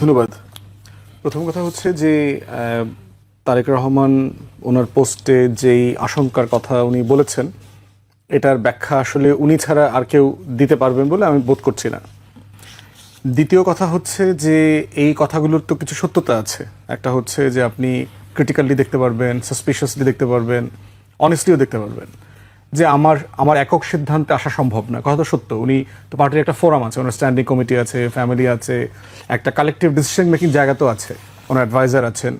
ধন্যবাদ। প্রথম কথা হচ্ছে যে তারেক রহমান ওনার পোস্টে যেই আশঙ্কার কথা উনি বলেছেন, এটার ব্যাখ্যা আসলে উনি ছাড়া আর কেউ দিতে পারবেন বলে আমি বোধ করছি না। দ্বিতীয় কথা হচ্ছে যে, এই কথাগুলোর তো কিছু সত্যতা আছে। একটা হচ্ছে যে, আপনি ক্রিটিক্যালি দেখতে পারবেন সাসপিশিয়াসলি দেখতে পারবেন অনেস্টলিও দেখতে পারবেন। যে আমার আমার একক সিদ্ধান্তে আসা সম্ভব না কথা তো সত্য উনি তো পার্টির একটা ফোরাম আছে ওনার স্ট্যান্ডিং কমিটি আছে ফ্যামিলি আছে একটা কালেকটিভ ডিসিশন মেকিং জায়গা তো আছে ওনার অ্যাডভাইজার আছেন।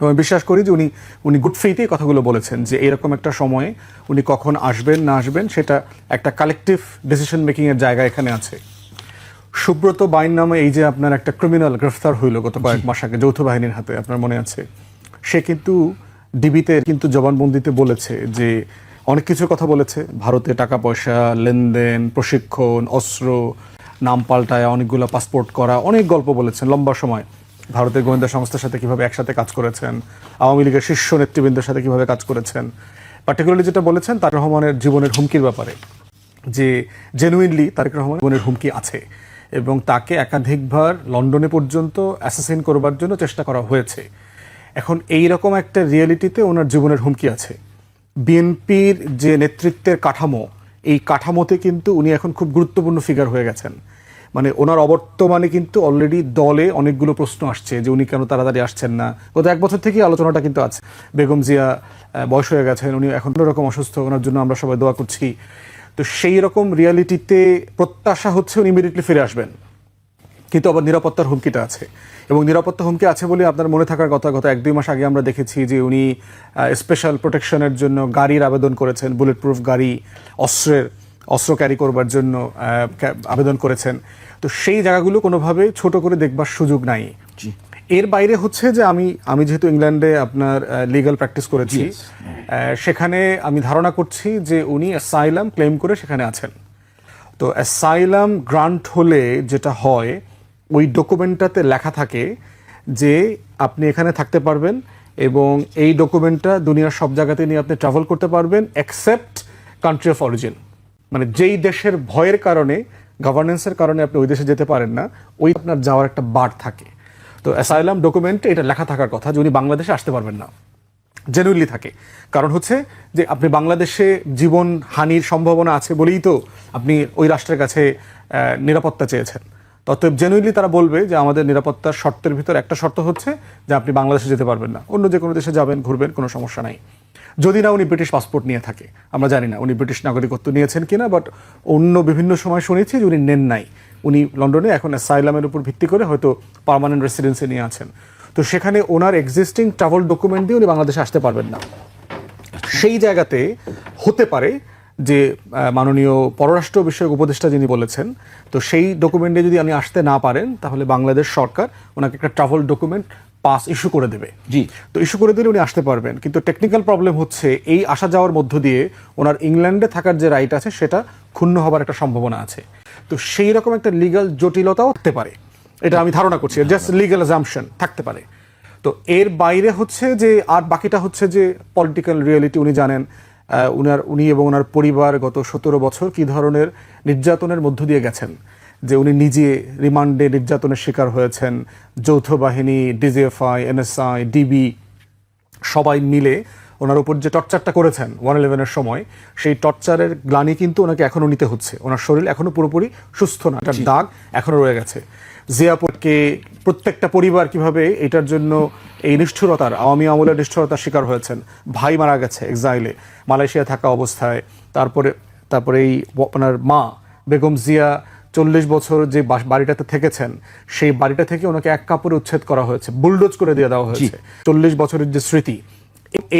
আমি বিশ্বাস করি যে উনি উনি গুড ফেইতেই কথাগুলো বলেছেন যে এরকম একটা সময়ে উনি কখন আসবেন না আসবেন সেটা একটা কালেকটিভ ডিসিশন মেকিংয়ের জায়গা এখানে আছে। সুব্রত বাইন নামে এই যে আপনার একটা ক্রিমিনাল গ্রেফতার হইল গত কয়েক মাস আগে যৌথ বাহিনীর হাতে আপনার মনে আছে? সে কিন্তু ডিবিতে কিন্তু জবানবন্দিতে বলেছে যে অনেক কিছুর কথা বলেছে। ভারতে টাকা পয়সা লেনদেন, প্রশিক্ষণ, অস্ত্র, নাম পাল্টায়, অনেকগুলো পাসপোর্ট করা, অনেক গল্প বলেছেন লম্বা সময়। ভারতের গোয়েন্দা সংস্থার সাথে কীভাবে একসাথে কাজ করেছেন, আওয়ামী লীগের শীর্ষ নেতৃবৃন্দের সাথে কীভাবে কাজ করেছেন পার্টিকুলারলি যেটা বলেছেন তার রহমানের জীবনের হুমকির ব্যাপারে, যে জেনুইনলি তারেক রহমান জীবনের হুমকি আছে এবং তাকে একাধিকবার লন্ডনে পর্যন্ত অ্যাসাসিন করবার জন্য চেষ্টা করা হয়েছে। এখন এই রকম একটা রিয়েলিটিতে ওনার জীবনের হুমকি আছে। বিএনপির যে নেতৃত্বের কাঠামো, এই কাঠামোতে কিন্তু উনি এখন খুব গুরুত্বপূর্ণ ফিগার হয়ে গেছেন। মানে ওনার অবর্তমানে কিন্তু অলরেডি দলে অনেকগুলো প্রশ্ন আসছে যে উনি কেন তাড়াতাড়ি আসছেন না। গত এক বছর থেকেই আলোচনাটা কিন্তু আছে। বেগম জিয়া বয়স হয়ে গেছেন উনি এখন রকম অসুস্থ, ওনার জন্য আমরা সবাই দোয়া করছি। তো সেই রকম রিয়ালিটিতে প্রত্যাশা হচ্ছে উনি ইমিডিয়েটলি ফিরে আসবেন। কিন্তু আবার নিরাপত্তার হুমকিটা আছে। এবং নিরাপত্তা হুমকি আছে বলে আপনার মনে থাকার কথা গত এক দুই মাস আগে আমরা দেখেছি যে উনি স্পেশাল প্রোটেকশনের জন্য গাড়ির আবেদন করেছেন বুলেট প্রুফ গাড়ি অস্ত্রের অস্ত্র ক্যারি করবার জন্য আবেদন করেছেন। তো সেই জায়গাগুলো কোনোভাবে ছোট করে দেখবার সুযোগ নাই। এর বাইরে হচ্ছে যে আমি আমি যেহেতু ইংল্যান্ডে আপনার লিগ্যাল প্র্যাকটিস করেছি সেখানে আমি ধারণা করছি যে উনি অ্যাসাইলাম ক্লেম করে সেখানে আছেন। তো অ্যাসাইলাম গ্রান্ট হলে যেটা হয় ওই ডকুমেন্টটাতে লেখা থাকে যে আপনি এখানে থাকতে পারবেন এবং এই ডকুমেন্টটা দুনিয়ার সব জায়গাতে নিয়ে আপনি ট্রাভেল করতে পারবেন অ্যাকসেপ্ট কান্ট্রি অফ অরিজিন মানে যেই দেশের ভয়ের কারণে গভর্নেন্সের কারণে আপনি ওই দেশে যেতে পারেন না, ওই আপনার যাওয়ার একটা বার থাকে। তো অ্যাসাইলাম ডকুমেন্টে এটা লেখা থাকার কথা যে উনি বাংলাদেশে আসতে পারবেন না। জেনুইনলি থাকে। কারণ হচ্ছে যে আপনি বাংলাদেশে জীবন হানির সম্ভাবনা আছে বলেই তো আপনি ওই রাষ্ট্রের কাছে নিরাপত্তা চেয়েছেন। ততএব জেনুইনলি তারা বলবে যে আমাদের নিরাপত্তার শর্তের ভিতর একটা শর্ত হচ্ছে যে আপনি বাংলাদেশে যেতে পারবেন না। অন্য যে কোনো দেশে যাবেন, ঘুরবেন, কোনো সমস্যা নাই। যদি না উনি ব্রিটিশ পাসপোর্ট নিয়ে থাকে, আমরা জানি না উনি ব্রিটিশ নাগরিকত্ব নিয়েছেন কিনা বাট অন্য বিভিন্ন সময় শুনেছি যে উনি নেন নাই। উনি লন্ডনে এখন অ্যাসাইলামের উপর ভিত্তি করে হয়তো পার্মানেন্ট রেসিডেন্সি নিয়ে আছেন। তো সেখানে ওনার এক্সিস্টিং ট্রাভেল ডকুমেন্ট দিয়ে উনি বাংলাদেশে আসতে পারবেন না। সেই জায়গাতে হতে পারে যে মাননীয় পররাষ্ট্র বিষয়ক উপদেষ্টা যিনি বলেছেন তো সেই ডকুমেন্টে যদি আপনি আসতে না পারেন তাহলে বাংলাদেশ সরকার ওনাকে একটা ট্রাভেল ডকুমেন্ট পাস ইস্যু করে দেবে। জি। তো ইস্যু করে দিলে উনি আসতে পারবেন। কিন্তু টেকনিক্যাল প্রবলেম হচ্ছে এই আসা যাওয়ার মধ্য দিয়ে ওনার ইংল্যান্ডে থাকার যে রাইট আছে সেটা ক্ষুণ্ণ হবার একটা সম্ভাবনা আছে। তো সেই রকম একটা লিগ্যাল জটিলতাও থাকতে পারে। এটা আমি ধারণা করছি জাস্ট লিগাল অ্যাজাম্পশন থাকতে পারে। তো এর বাইরে হচ্ছে যে আর বাকিটা হচ্ছে যে পলিটিক্যাল রিয়েলিটি উনি জানেন উনার উনি এবং ওনার পরিবার গত সতেরো বছর কি ধরনের নির্যাতনের মধ্য দিয়ে গেছেন? যে উনি নিজে রিমান্ডে নির্যাতনের শিকার হয়েছেন যৌথ বাহিনী ডিজিএফআই এনএসআই ডিবি সবাই মিলে ওনার উপর যে টর্চারটা করেছেন ওয়ান ইলেভেনের সময় সেই টর্চারের গ্লানি কিন্তু ওনাকে এখনও নিতে হচ্ছে। ওনার শরীর এখনও পুরোপুরি সুস্থ না এটার দাগ এখনও রয়ে গেছে। জিয়াপুরকে প্রত্যেকটা পরিবার কীভাবে এটার জন্য এই নিষ্ঠুরতার আওয়ামী আমলের নিষ্ঠুরতার শিকার হয়েছেন। ভাই মারা গেছে এক্সাইলে মালয়েশিয়া থাকা অবস্থায়। তারপরে তারপরে এই আপনার মা বেগম জিয়া চল্লিশ বছর যে বাড়িটাতে থেকেছেন সেই বাড়িটা থেকে ওনাকে এক কাপড়ে উচ্ছেদ করা হয়েছে বুলডোজ করে দিয়ে দেওয়া হয়েছে। চল্লিশ বছরের যে স্মৃতি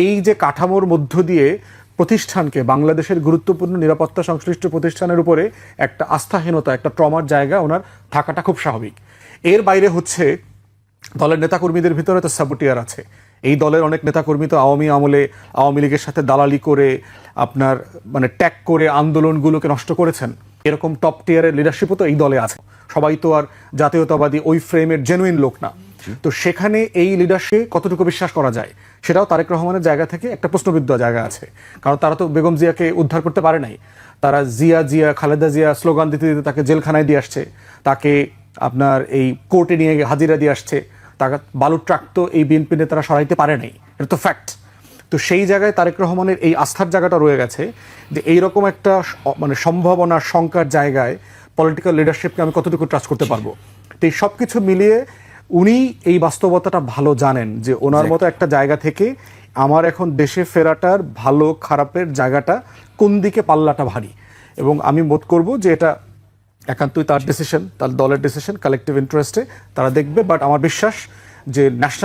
এই যে কাঠামোর মধ্য দিয়ে প্রতিষ্ঠানকে বাংলাদেশের গুরুত্বপূর্ণ নিরাপত্তা সংশ্লিষ্ট প্রতিষ্ঠানের উপরে একটা আস্থাহীনতা একটা ট্রমার জায়গা ওনার থাকাটা খুব স্বাভাবিক। এর বাইরে হচ্ছে দলের নেতাকর্মীদের ভিতরে তো সাবুটিয়ার আছে। এই দলের অনেক নেতাকর্মী তো আওয়ামী আমলে আওয়ামী লীগের সাথে দালালি করে আপনার মানে ট্যাগ করে আন্দোলনগুলোকে নষ্ট করেছেন। এরকম টপ টিয়ারের লিডারশিপও তো এই দলে আছে। সবাই তো আর জাতীয়তাবাদী ওই ফ্রেমের জেনুইন লোক না। তো সেখানে এই লিডারশিপ কতটুকু বিশ্বাস করা যায়? সেটাও তারেক রহমানের জায়গা থেকে একটা প্রশ্নবিদ্ধ জায়গা আছে। কারণ তারা তো বেগম জিয়াকে উদ্ধার করতে পারে নাই। তারা জিয়া জিয়া খালেদা জিয়া স্লোগান দিতে দিতে তাকে জেলখানায় দিয়ে আসছে। তাকে আপনার এই কোর্টে নিয়ে হাজিরা দিয়ে আসছে। টাকা বালুর ট্রাক তো এই বিএনপি নেতারা সরাইতে পারে নাই। এটা তো ফ্যাক্ট তো সেই জায়গায় তারেক রহমানের এই আস্থার জায়গাটা রয়ে গেছে যে এইরকম একটা মানে সম্ভাবনা শঙ্কার জায়গায় পলিটিক্যাল লিডারশিপকে আমি কতটুকু ট্রাস্ট করতে পারব? তো এই সব কিছু মিলিয়ে উনি এই বাস্তবতাটা ভালো জানেন যে ওনার মতো একটা জায়গা থেকে আমার এখন দেশে ফেরাটার ভালো খারাপের জায়গাটা কোন দিকে পাল্লাটা ভারী। এবং আমি বোধ করব যে এটা একান্তই তার ডিসিশন তার দলের ডিসিশন কালেকটিভ ইন্টারেস্টে তারা দেখবে বাট আমার বিশ্বাস যে ন্যাশনাল